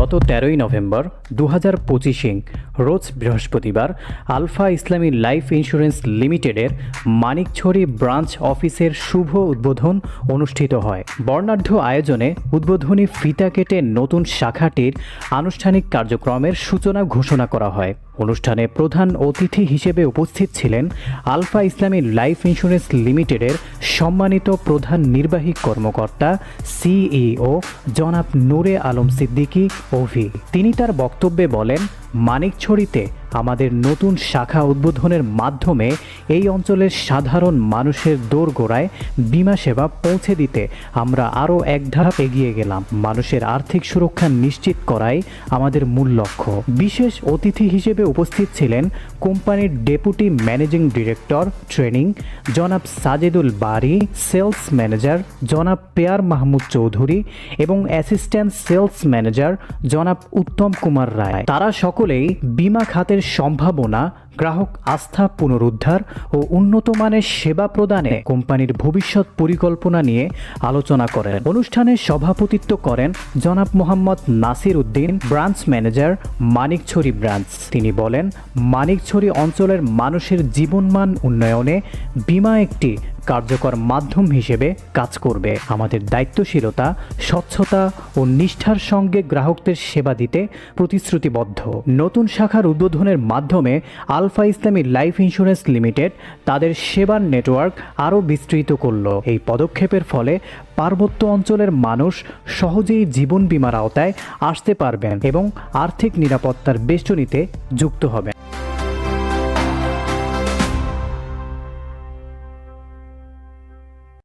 গত তেরোই নভেম্বর দু হাজার পঁচিশে, রোজ বৃহস্পতিবার, আলফা ইসলামী লাইফ ইন্স্যুরেন্স লিমিটেডের মানিকছড়ি ব্রাঞ্চ অফিসের শুভ উদ্বোধন অনুষ্ঠিত হয়। বর্ণাঢ্য আয়োজনে উদ্বোধনী ফিতা কেটে নতুন শাখাটির আনুষ্ঠানিক কার্যক্রমের সূচনা ঘোষণা করা হয়। অনুষ্ঠানে প্রধান অতিথি হিসেবে উপস্থিত ছিলেন আলফা ইসলামী লাইফ ইন্স্যুরেন্স লিমিটেডের সম্মানিত প্রধান নির্বাহী কর্মকর্তা, সিইও জনাব নূরে আলম সিদ্দিকী, ওভি। তিনি তার বক্তব্যে বলেন, মানিকছড়িতে আমাদের নতুন শাখা উদ্বোধনের মাধ্যমে এই অঞ্চলের সাধারণ মানুষের দোরগোড়ায় বিমা সেবা পৌঁছে দিতে আমরা আরও এক ধাপ এগিয়ে গেলাম। মানুষের আর্থিক সুরক্ষা নিশ্চিত করাই আমাদের মূল লক্ষ্য। বিশেষ অতিথি হিসেবে উপস্থিত ছিলেন কোম্পানির ডেপুটি ম্যানেজিং ডিরেক্টর ট্রেনিং, জনাব সাজেদুল বারি, সেলস ম্যানেজার জনাব পেয়ার মাহমুদ চৌধুরী এবং অ্যাসিস্ট্যান্ট সেলস ম্যানেজার জনাব উত্তম কুমার রায়। তারা সকলেই বিমা খাতের সম্ভাবনা গ্রাহক আস্থা পুনরুদ্ধার ও উন্নত মানের সেবা প্রদানে কোম্পানির ভবিষ্যৎ পরিকল্পনা নিয়ে আলোচনা করেন। অনুষ্ঠানে সভাপতিত্ব করেন জনাব Mohammad Nasir Uddin, branch manager Manikchhari branch. তিনি বলেন, মানিকছড়ি অঞ্চলের মানুষের জীবনমান উন্নয়নে বিমা একটি কার্যকর মাধ্যম হিসেবে কাজ করবে। আমাদের দায়িত্বশীলতা, স্বচ্ছতা ও নিষ্ঠার সঙ্গে গ্রাহকদের সেবা দিতে প্রতিশ্রুতিবদ্ধ। নতুন শাখার উদ্বোধনের মাধ্যমে alpha Islami life insurance limited তাদের সেবার নেটওয়ার্ক আরও বিস্তৃত করল। এই পদক্ষেপের ফলে পার্বত্য অঞ্চলের মানুষ সহজেই জীবন বীমার আওতায় আসতে পারবেন এবং আর্থিক নিরাপত্তার বেষ্টনীতে যুক্ত হবেন।